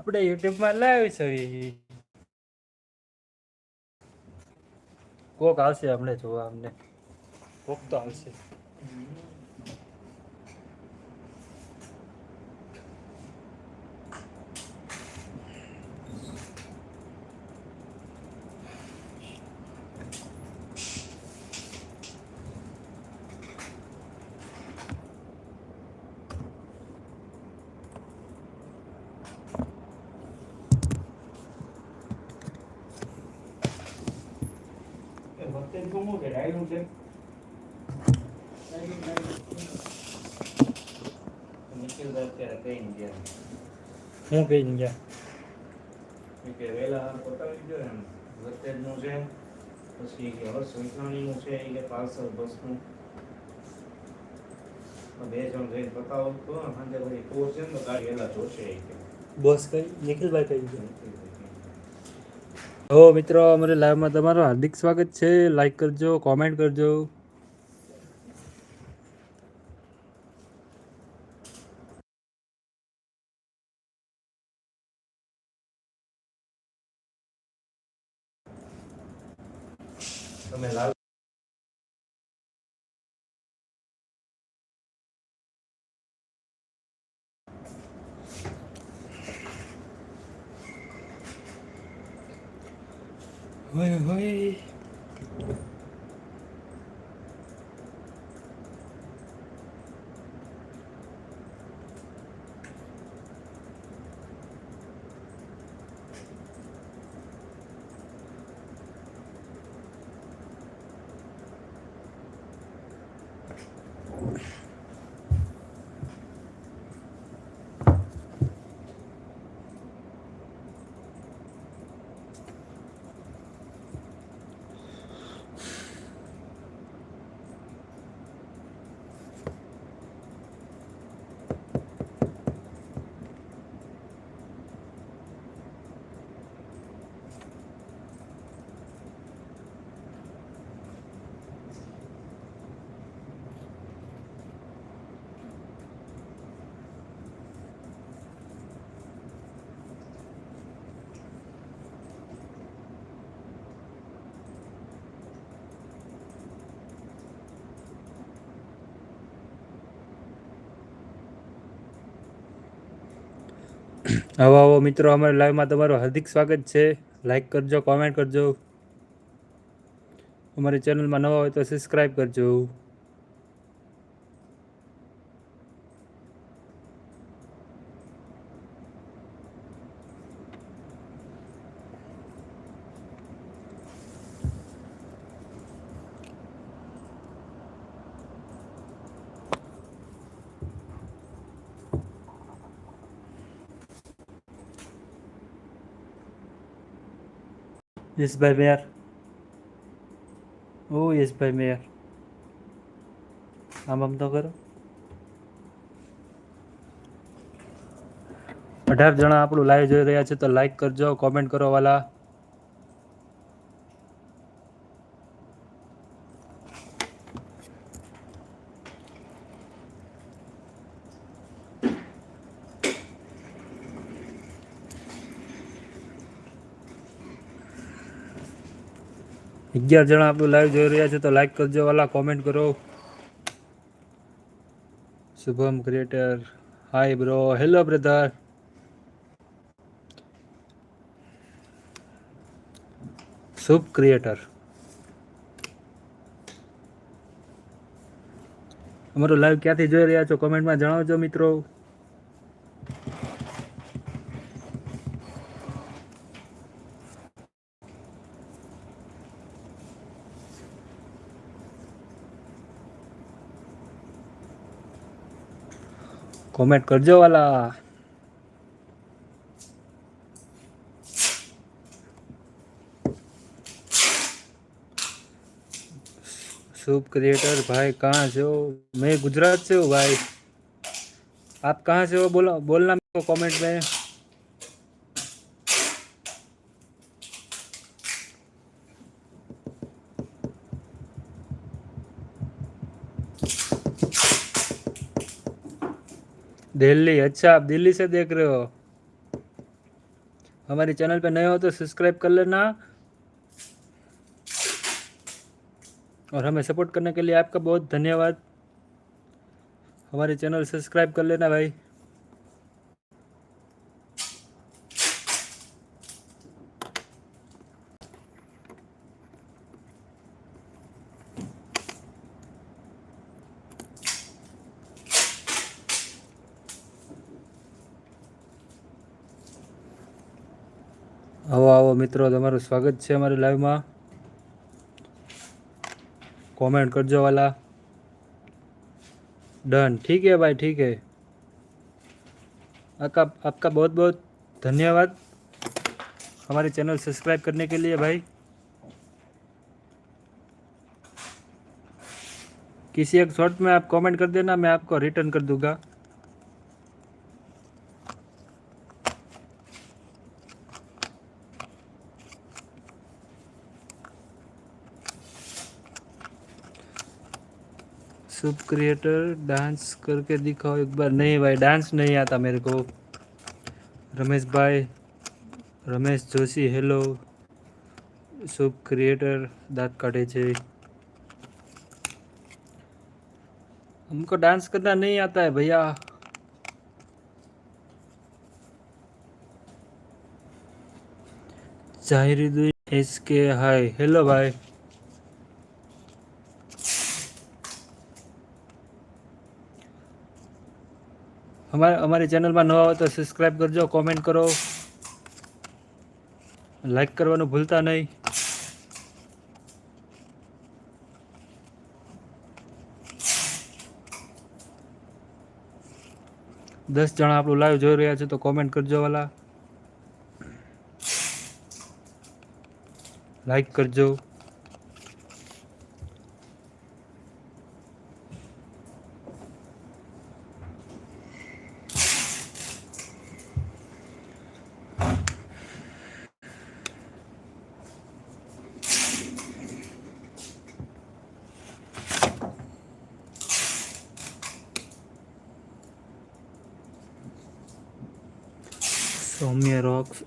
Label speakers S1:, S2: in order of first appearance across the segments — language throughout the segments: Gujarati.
S1: આપણે યુટ્યુબમાં લાવી છે કોક આવશે અમને જોવા અમને. કોક તો આવશે
S2: વખતે શું કે ડાયરું છે અત્યારે કઈ ગયા
S1: હું
S2: કે વહેલા પતાવી દો એમ વચ્ચેનું છે પછી કે હર્ષ છે એ કે પાર્સલ બસનું બે જણ જઈને બતાવો તો સાંજે પછી છે ને તો ગાડી વહેલા જોશે એ કે
S1: બોસ કઈ નિખિલભાઈ કહી ગયા હો મિત્રો અમારે લાઈવમાં તમારું હાર્દિક સ્વાગત છે લાઈક કરજો કોમેન્ટ કરજો 喂喂。આવો આવો, મિત્રો, અમારા લાઈવમાં તમારું હાર્દિક સ્વાગત છે. લાઈક કરજો કોમેન્ટ કરજો. અમારી ચેનલમાં નવા હોય તો સબસ્ક્રાઈબ કરજો. યશભાઈ મેયર ઓ યશભાઈ મેયર આમ આમ તો કરો અઢાર જણા આપણું લાઈવ જોઈ રહ્યા છે, તો લાઈક કરજો કોમેન્ટ કરો વાલા. અગિયાર જણા આપણું લાઈવ જોઈ રહ્યા છે, તો લાઈક કરજો, વાલા કોમેન્ટ કરો. Shubham creator hi bro hello brother Shubh creator અમારું લાઈવ ક્યાંથી જોઈ રહ્યા છો? કોમેન્ટમાં જણાવજો મિત્રો. કોમેન્ટ કરજો વાલા शुभ क्रिएटर भाई कहाँ से हो मैं गुजरात से हूँ भाई आप कहाँ से हो बोलो बोलना मेरे को कमेंट में दिल्ली। अच्छा आप दिल्ली से देख रहे हो। हमारे चैनल पे नए हो तो सब्सक्राइब कर लेना। और हमें सपोर्ट करने के लिए आपका बहुत धन्यवाद। हमारे चैनल सब्सक्राइब कर लेना भाई। મિત્રો તમારું સ્વાગત છે અમારી લાઈવમાં कमेंट कर जो वाला डन ठीक है भाई ठीक है आपका आपका बहुत बहुत धन्यवाद हमारे चैनल सब्सक्राइब करने के लिए भाई किसी एक शॉर्ट में आप कमेंट कर देना मैं आपको रिटर्न कर दूंगा सब क्रिएटर डांस करके दिखाओ एक बार। नहीं भाई डांस नहीं आता मेरे को। रमेश भाई, रमेश जोशी हेलो सब क्रिएटर दांत काटे थे हमको डांस करना नहीं आता है भैया। ज़ाहिर एस के, हाय। हेलो भाई। અમારે અમારી ચેનલમાં નવા હોય તો સબસ્ક્રાઈબ કરજો કોમેન્ટ કરો. લાઈક કરવાનું ભૂલતા નહીં. દસ જણા આપણું લાઈવ જોઈ રહ્યા છે તો કોમેન્ટ કરજો વાલા. લાઈક કરજો.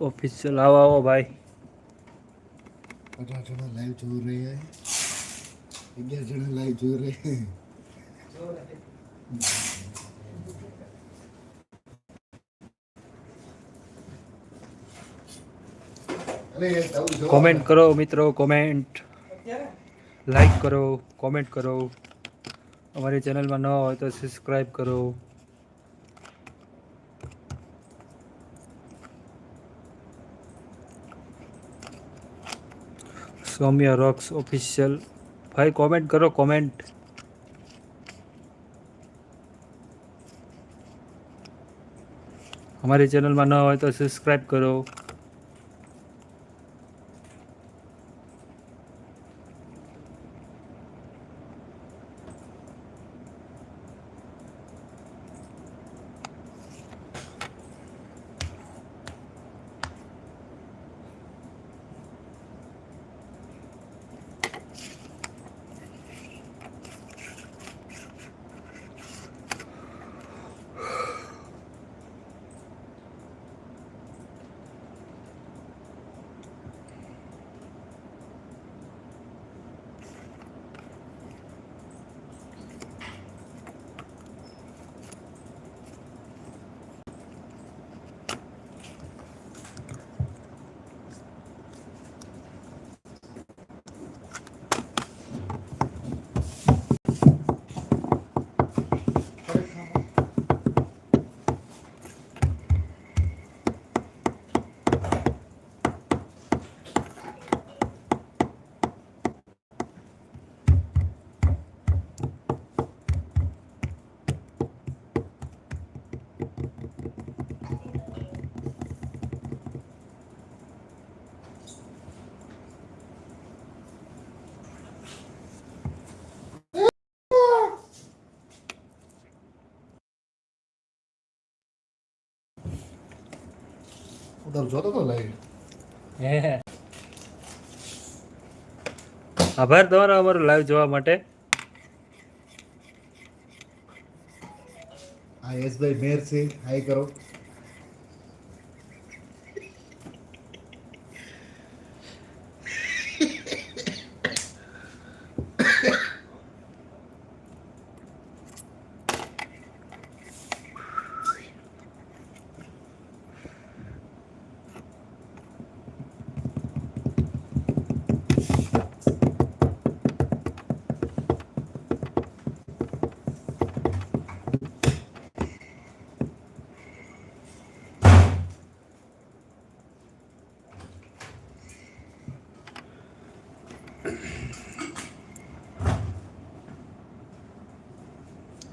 S1: રોક્સ ઓફિશિયલ આવો આવો ભાઈ.
S3: અઢાર જણા લાઈવ જોઈ રહ્યા અગિયાર જણા લાઈવ જોઈ રહ્યા
S1: કોમેન્ટ કરો મિત્રો કોમેન્ટ લાઈક કરો કોમેન્ટ કરો. અમારી ચેનલમાં ન હોય તો સબસ્ક્રાઈબ કરો. સૌમ્ય રોક્સ ઓફિશિયલ ભાઈ કોમેન્ટ કરો કોમેન્ટ અમારી ચેનલમાં ન હોય તો સબસ્ક્રાઈબ કરો.
S3: જોતો તો લાઈવ
S1: આભાર તમારો અમારો લાઈવ જોવા માટે.
S3: આ યશભાઈ મેર છે હાઈ કરો.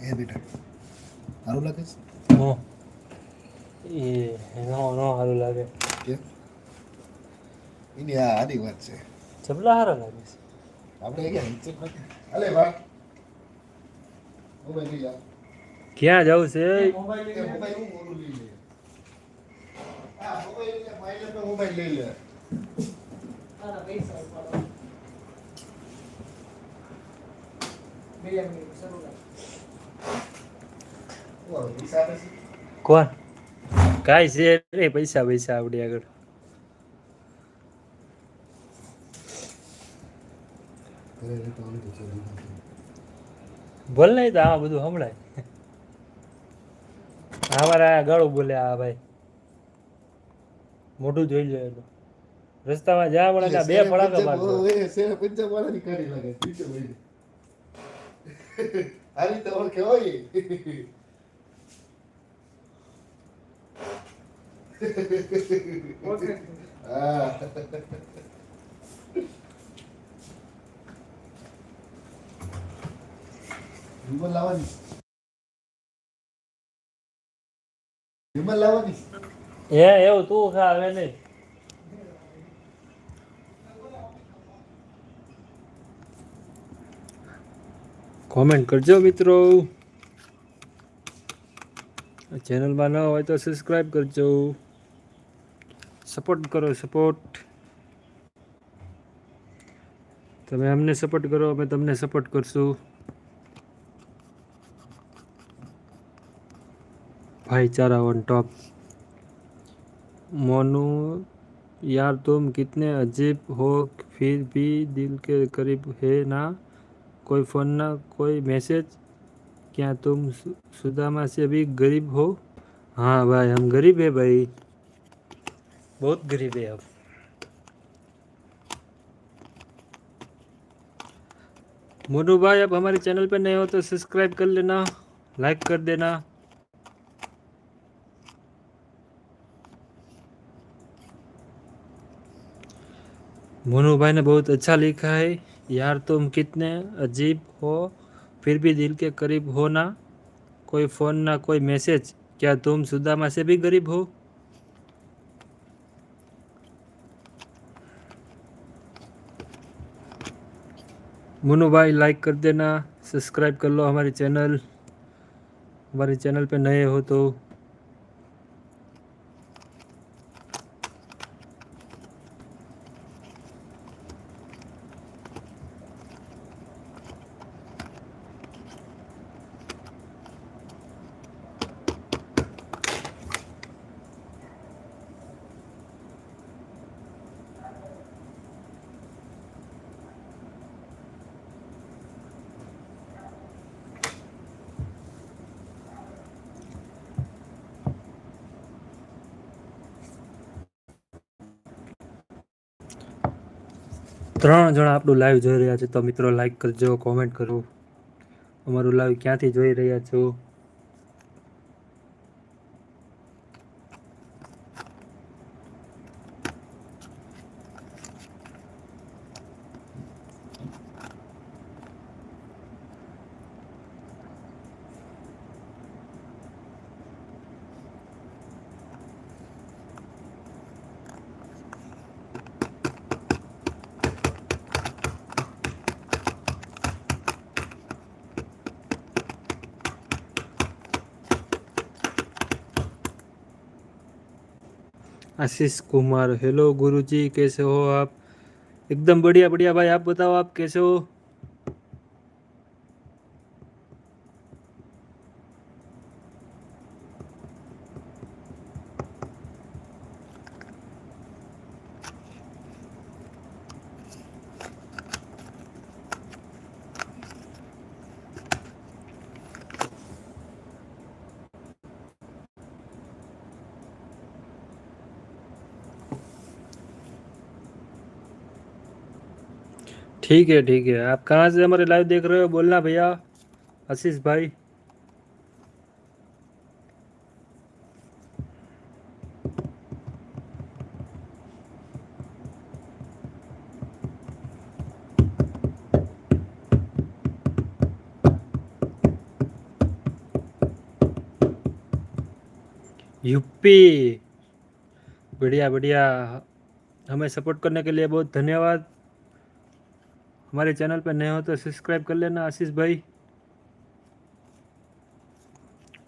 S3: એ બેટા. સારું લાગે છે?
S1: હો. એ નો નો સારું લાગે.
S3: કે? એની આ આની વાત છે.
S1: જબલા સારા લાગે છે.
S3: આપણે ક્યાં હિંચક નથી. અલે ભાઈ. મોબાઈલ લઈ જા.
S1: ક્યાં જવું છે?
S3: મોબાઈલ મોબાઈલ હું બોલું લઈ લે? હા મોબાઈલ મોબાઈલ લઈ લે.
S1: કોણ? કાંઈ છે રે પૈસા પૈસા આપણી આગળ. બોલ નહીં તો આમાં બધું સંભળાય. અમારા ગળું બોલે આ ભાઈ. મોઢું જોઈ લો એનું રસ્તામાં જ્યાં મળે ત્યાં બે
S3: ફળાકા પંજાબ વાળાની કરી લાગે Ahorita
S4: porque
S3: oye. ¿Cómo la van? ¿Cómo
S1: la van? Ya, yo tú, Javier. Comment કરજો મિત્રો ચેનલમાં ન હોય તો સબસ્ક્રાઈબ કરજો સપોર્ટ કરો સપોર્ટ તમે અમને સપોર્ટ કરો અમે તમને સપોર્ટ કરશું भाईचारा ऑन टॉप मोनू यार तुम कितने अजीब हो फिर भी दिल के करीब है ना कोई फ़ोन ना, कोई मैसेज? क्या तुम सुदामा से भी गरीब हो? हाँ भाई, हम गरीब है भाई। बहुत गरीब है अब मोनू भाई, आप हमारे चैनल पे नए हो तो सब्सक्राइब कर लेना, लाइक कर देना। मोनू भाई ने बहुत अच्छा लिखा है। यार तुम कितने अजीब हो, फिर भी दिल के करीब हो ना। कोई फ़ोन ना, कोई मैसेज। क्या तुम सुदामा से भी गरीब हो? मोनू भाई लाइक कर देना सब्सक्राइब कर लो हमारे चैनल हमारे चैनल पे नए हो तो। ત્રણ જણા આપણું લાઈવ જોઈ રહ્યા છે, તો મિત્રો લાઈક કરજો કોમેન્ટ કરો. અમારું લાઈવ ક્યાંથી જોઈ રહ્યા છો? आशीष कुमार हेलो गुरुजी, कैसे हो आप? एकदम बढ़िया बढ़िया भाई, आप बताओ, आप कैसे हो? ठीक है ठीक है। आप कहाँ से हमारे लाइव देख रहे हो? बोलना भैया। आशीष भाई। यूपी। बढ़िया बढ़िया। हमें सपोर्ट करने के लिए बहुत धन्यवाद। हमारे चैनल पर नए हो तो सब्सक्राइब कर लेना आशीष भाई।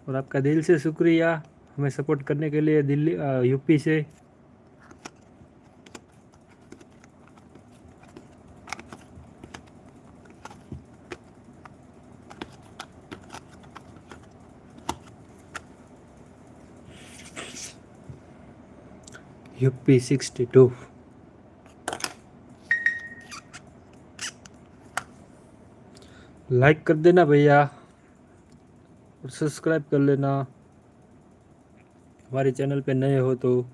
S1: और आपका दिल से शुक्रिया हमें सपोर्ट करने के लिए दिल्ली यूपी से। UP sixty two. लाइक कर देना भैया और सब्सक्राइब कर लेना। हमारे चैनल पे नए हो तो।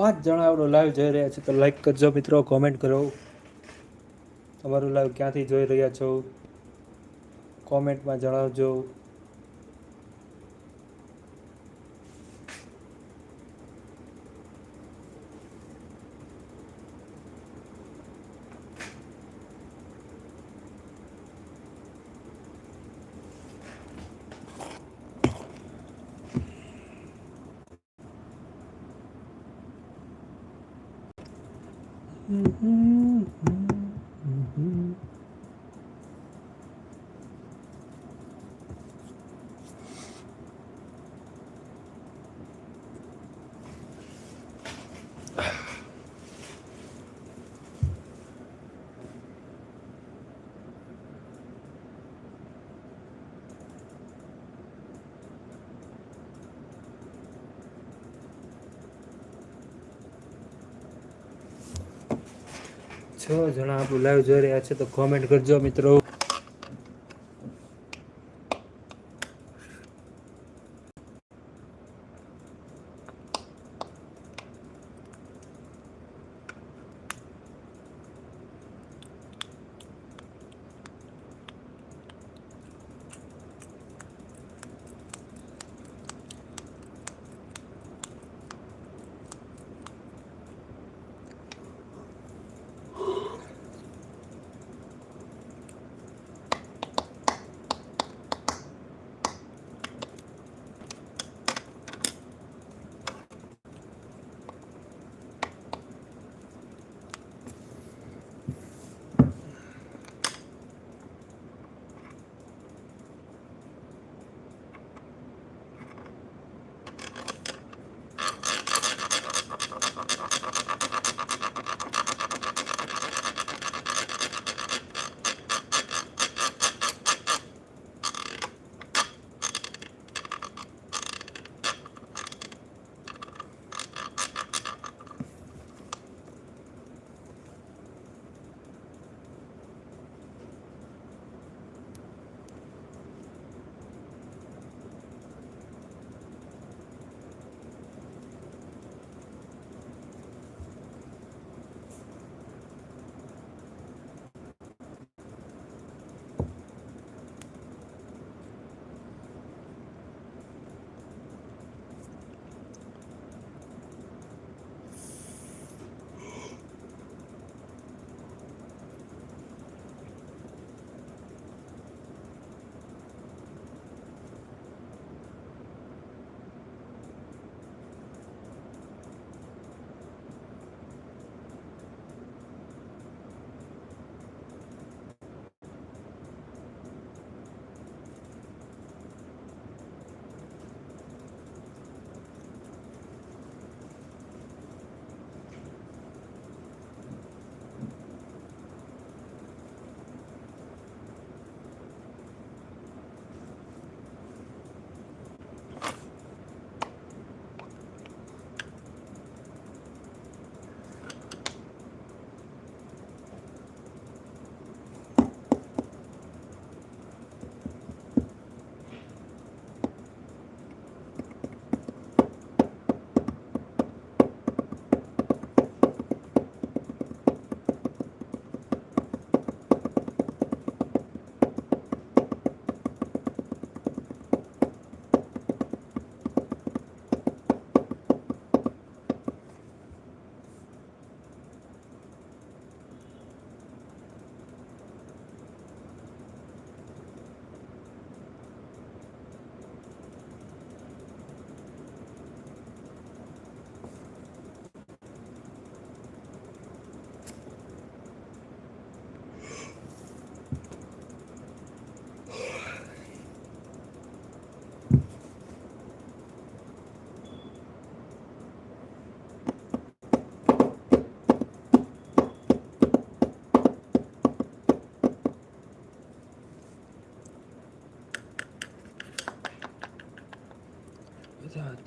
S1: પાંચ જણા આપણો લાઈવ જોઈ રહ્યા છે, તો લાઈક કરજો મિત્રો કોમેન્ટ કરો. તમારું લાઈવ ક્યાંથી જોઈ રહ્યા છો? કોમેન્ટમાં જણાવજો. 음, 음, 음. છ? જણા આપણું લાઈવ જોઈ રહ્યા છે તો કોમેન્ટ કરજો મિત્રો.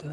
S1: Yeah.